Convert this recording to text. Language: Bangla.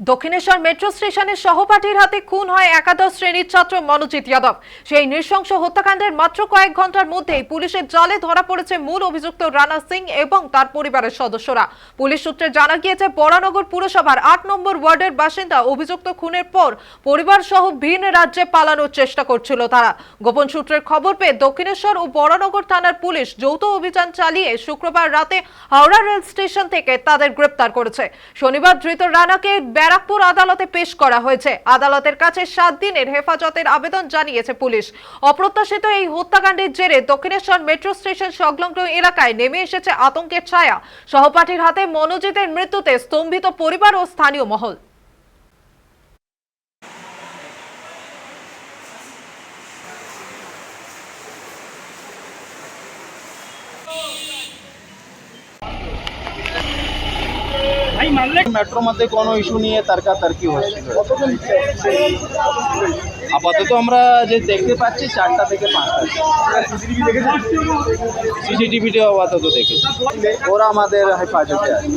দক্ষিণেশ্বর মেট্রো স্টেশনের সহপাঠীর হাতে খুন হয় একাদশ শ্রেণির ছাত্র মনোজিৎ যাদব। সেই নৃশংস হত্যাকাণ্ডের মাত্র কয়েক ঘণ্টার মধ্যেই পুলিশের জালে ধরা পড়েছে মূল অভিযুক্ত রানা সিং এবং তার পরিবারের সদস্যরা। পুলিশ সূত্রে জানা গিয়েছে, বরানগর পুরসভার আট নম্বর ওয়ার্ডের বাসিন্দা অভিযুক্ত খুনের পর পরিবার সহ ভিন রাজ্যে পালানোর চেষ্টা করছিল তারা। গোপন সূত্রের খবর পেয়ে দক্ষিণেশ্বর ও বরানগর থানার পুলিশ যৌথ অভিযান চালিয়ে শুক্রবার রাতে হাওড়া রেল স্টেশন থেকে তাদের গ্রেপ্তার করেছে। শনিবার ধৃত রানাকে ব্যারাকপুর আদালতে পেশ করা হয়েছে। আদালতের কাছে সাত দিনের হেফাজতের আবেদন জানিয়েছে পুলিশ। অপ্রত্যাশিত এই হত্যাকাণ্ডের জেরে দক্ষিণেশ্বর মেট্রো স্টেশন সংলগ্ন এলাকায় নেমে এসেছে আতঙ্কের ছায়া। সহপাঠীর হাতে মনোজিতের মৃত্যুতে স্তম্ভিত পরিবার ও স্থানীয় মহল। মেট্রোর মধ্যে কোনো ইস্যু নিয়ে তর্কাতর্কি হচ্ছিল। আপাতত আমরা যে দেখতে পাচ্ছি চারটা থেকে পাঁচটা। সিসিটিভি সিসিটিভিটিও আপাতত দেখেছি। ওরা আমাদের হেফাজতে আছে।